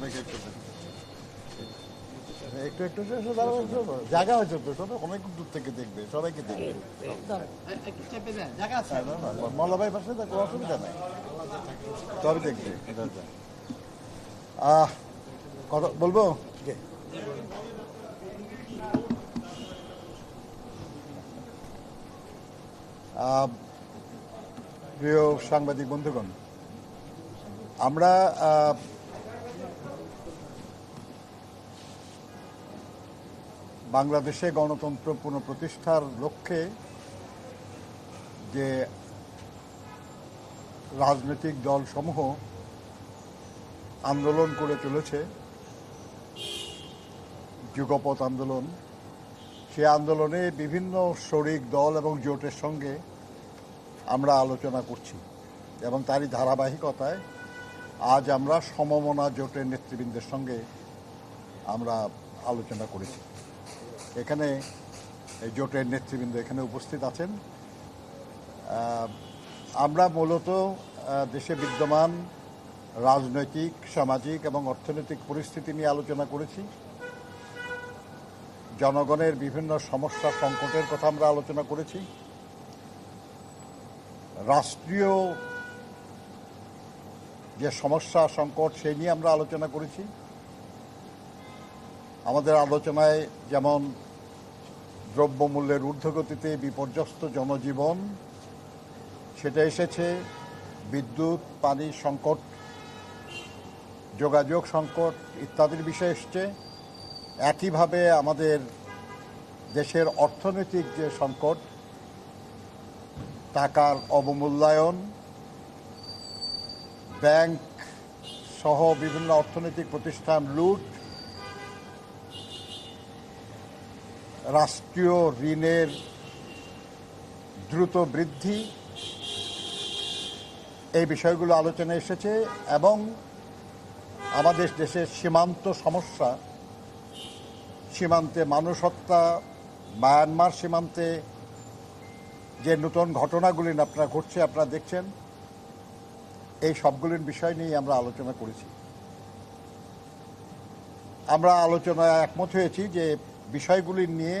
ভাইকে একটু একটু জায়গা হয়েছে তো সবাই অনেক দূর থেকে দেখবে সবাইকে দেখবে। হ্যাঁ, না, না, মল্লা পাশে তো কোনো অসুবিধা নাই। সবই দেখবে আহ কথা বলব? প্রিয় সাংবাদিক বন্ধুগণ আমরা বাংলাদেশে গণতন্ত্র পুনঃপ্রতিষ্ঠার লক্ষ্যে যে রাজনৈতিক দলসমূহ আন্দোলন করে চলেছে যুগপথ আন্দোলন। সে আন্দোলনে বিভিন্ন শরিক দল এবং জোটের সঙ্গে আমরা আলোচনা করছি এবং তারই ধারাবাহিকতায় আজ আমরা সমমনা জোটের নেতৃবৃন্দের সঙ্গে আমরা আলোচনা করেছি। এখানে এই জোটের নেতৃবৃন্দ এখানে উপস্থিত আছেন। আমরা মূলত দেশে বিদ্যমান রাজনৈতিক, সামাজিক এবং অর্থনৈতিক পরিস্থিতি নিয়ে আলোচনা করেছি। জনগণের বিভিন্ন সমস্যা সংকটের কথা আমরা আলোচনা করেছি। রাষ্ট্রীয় যে সমস্যা, সংকট, সেই নিয়ে আমরা আলোচনা করেছি। আমাদের আলোচনায় যেমন দ্রব্যমূল্যের ঊর্ধ্বগতিতে বিপর্যস্ত জনজীবন, সেটা এসেছে। বিদ্যুৎ, পানি সংকট, যোগাযোগ সংকট ইত্যাদির বিষয় এসছে। একইভাবে আমাদের দেশের অর্থনৈতিক যে সংকট, টাকার অবমূল্যায়ন, ব্যাংক সহ বিভিন্ন অর্থনৈতিক প্রতিষ্ঠান লুট, রাষ্ট্রীয় ঋণের দ্রুত বৃদ্ধি, এই বিষয়গুলো আলোচনায় এসেছে এবং আমাদের দেশের সীমান্ত সমস্যা সীমান্তে মানুষ হত্যা মায়ানমার সীমান্তে যে নতুন ঘটনাগুলি আপনারা ঘটছে, আপনারা দেখছেন, এই সবগুলির বিষয় নিয়ে আমরা আলোচনা করেছি। আমরা আলোচনায় একমত হয়েছি যে বিষয়গুলি নিয়ে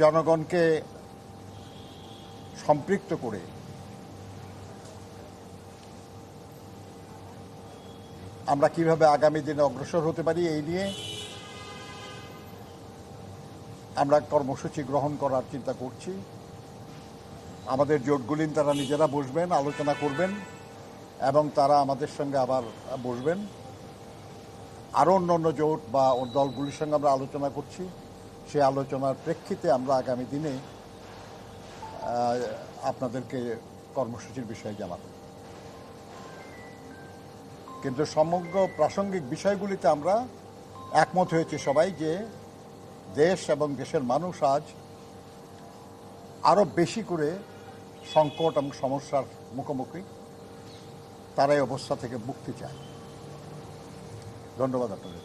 জনগণকে সম্পৃক্ত করে আমরা কীভাবে আগামী দিনে অগ্রসর হতে পারি এই নিয়ে আমরা কর্মসূচি গ্রহণ করার চিন্তা করছি। আমাদের জোটগুলি তারা নিজেরা বসবেন, আলোচনা করবেন এবং তারা আমাদের সঙ্গে আবার বসবেন। আরও অন্য অন্য জোট বা দলগুলির সঙ্গে আমরা আলোচনা করছি। সেই আলোচনার প্রেক্ষিতে আমরা আগামী দিনে আপনাদেরকে কর্মসূচির বিষয়ে জানাব। কিন্তু সমগ্র প্রাসঙ্গিক বিষয়গুলিতে আমরা একমত হয়েছি সবাই যে দেশ এবং দেশের মানুষ আজ আরও বেশি করে সংকট এবং সমস্যার মুখোমুখি তারা এই অবস্থা থেকে মুক্তি চায়। ধন্যবাদ আপনাদের।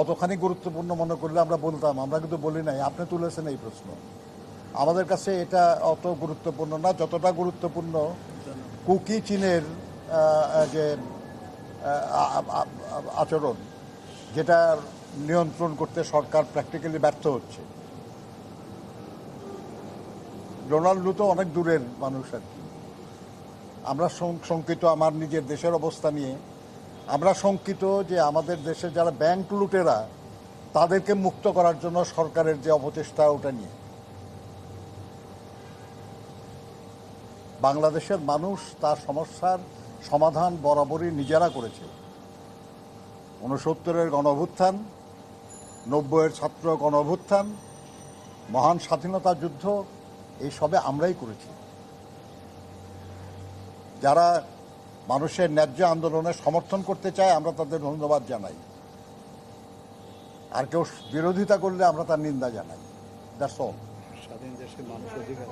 অতখানি গুরুত্বপূর্ণ মনে করলে আমরা বলতাম, আমরা কিন্তু বলি নাই, আপনি তুলেছেন এই প্রশ্ন। আমাদের কাছে এটা অত গুরুত্বপূর্ণ না, যতটা গুরুত্বপূর্ণ কুকি চীনের যে আচরণ, যেটা নিয়ন্ত্রণ করতে সরকার প্র্যাকটিক্যালি ব্যর্থ হচ্ছে। ডোনাল্ড তো অনেক দূরের মানুষ আর কি। আমরা শঙ্কিত আমার নিজের দেশের অবস্থা নিয়ে আমরা শঙ্কিত যে আমাদের দেশে যারা ব্যাংক লুটেরা, তাদেরকে মুক্ত করার জন্য সরকারের যে অপচেষ্টা ওটা নিয়ে। বাংলাদেশের মানুষ তার সমস্যার সমাধান বরাবরই নিজেরা করেছে। উনসত্তরের গণ অভ্যুত্থান নব্বইয়ের ছাত্র গণ অভ্যুত্থান মহান স্বাধীনতা যুদ্ধ, এই সবে আমরাই করেছি। যারা মানুষের ন্যায্য আন্দোলনে সমর্থন করতে চায় আমরা তাদের ধন্যবাদ জানাই। আর কেউ বিরোধিতা করলে আমরা তার নিন্দা জানাই। দ্যাটস অল স্বাধীন দেশের মানুষ অধিকার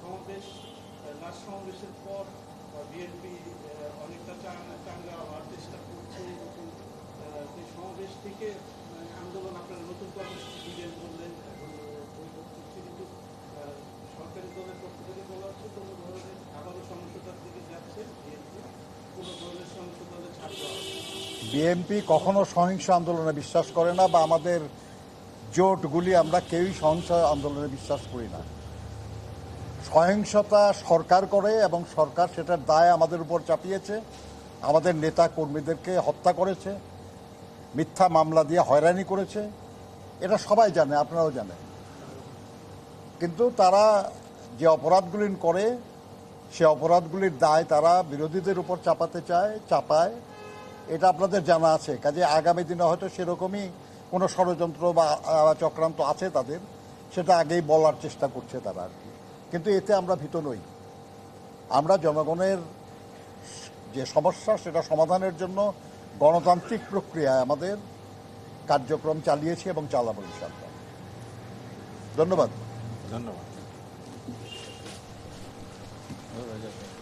সমাবেশ সমাবেশের পর বিএনপি অনেকটা চাঙ্গা চাঙ্গা হওয়ার চেষ্টা করছে এবং আহ, সেই সমাবেশ থেকে আন্দোলন আপনারা নতুন কর্মসূচি দিবেন বললেন সরকারি দলের পক্ষ থেকে বলা হচ্ছে, কোনো ধরনের আবারও সহিংসতার দিকে যাচ্ছে বিএনপি, কোনো ধরনের দেওয়া বিএনপি কখনো সহিংস আন্দোলনে বিশ্বাস করে না বা আমাদের জোটগুলি আমরা কেউই সহিংস আন্দোলনে বিশ্বাস করি না। সহিংসতা সরকার করে এবং সরকার সেটার দায় আমাদের উপর চাপিয়েছে, আমাদের নেতা কর্মীদেরকে হত্যা করেছে, মিথ্যা মামলা দিয়ে হয়রানি করেছে, এটা সবাই জানে, আপনারাও জানেন। কিন্তু তারা যে অপরাধগুলি করে, সে অপরাধগুলির দায় তারা বিরোধীদের উপর চাপাতে চায়, চাপায়। এটা আপনাদের জানা আছে। কাজে আগামী দিনে হয়তো সেরকমই কোনো ষড়যন্ত্র বা চক্রান্ত আছে তাদের। সেটা আগেই বলার চেষ্টা করছে তারা আর কি। কিন্তু এতে আমরা ভীত নই। আমরা জনগণের যে সমস্যা, সেটা সমাধানের জন্য গণতান্ত্রিক প্রক্রিয়ায় আমাদের কার্যক্রম চালিয়েছি এবং চালাবো ইনশাল্লাহ ধন্যবাদ। ধন্যবাদ। হয়ে যাবে।